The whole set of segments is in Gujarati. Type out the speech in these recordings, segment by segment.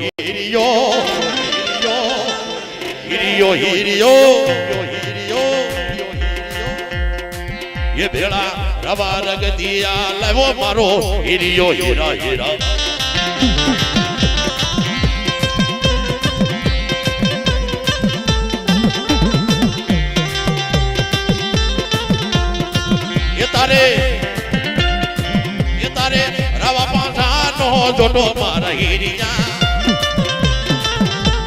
હિરિયો હિરિયો હિરિયો એ ભેળા રવા રગદિયા લેવો મારો હિરિયો હીરા હીરા તારે એ તારે રવા પાસાનો જોડો મારા હિરિયા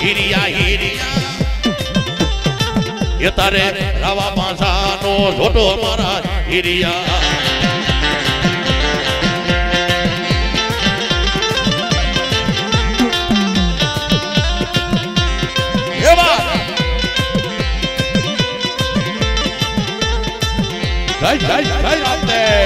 હિરિયા હિરિયા। એ તારે રવા પાસાનો છોટો મારા હિરિયા. જય જય જય રામદેવ.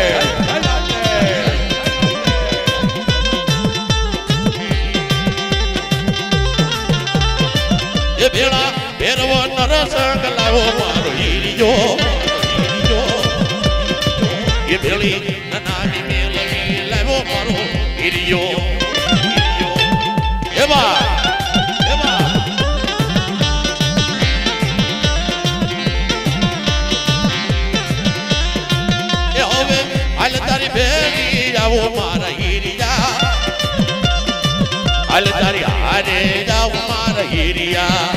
એ ભેળા ભેરવો નરસંગ લાવો મારો હીરિયો. એ ભેળી નાની મેલડી લાવો મારો હીરિયો. એવા હવે હાલ તારી ભેળી આવો મારા તારી હારે જાવ મારા હીરિયા.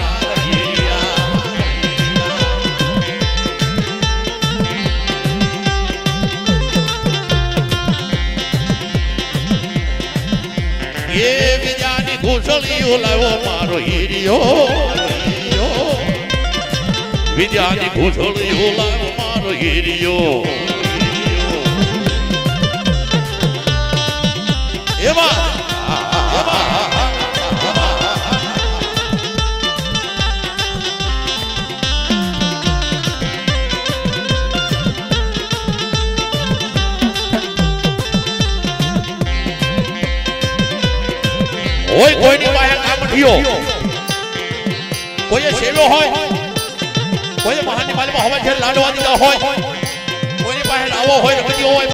એ વિદ્યાની ઘૂસળીઓ લાવો મારો હીરિયો બીજાની ઘૂસળીઓ લાવો મારો હીરિયો હીરિયો. હોય કોઈની પાસે કામઠીઓ કોઈએ સેલો હોય, કોઈએ મહાની માલમાં હવા લાડવા દીધા હોય, કોઈની પાસે લાવો હોય રમતીઓ હોય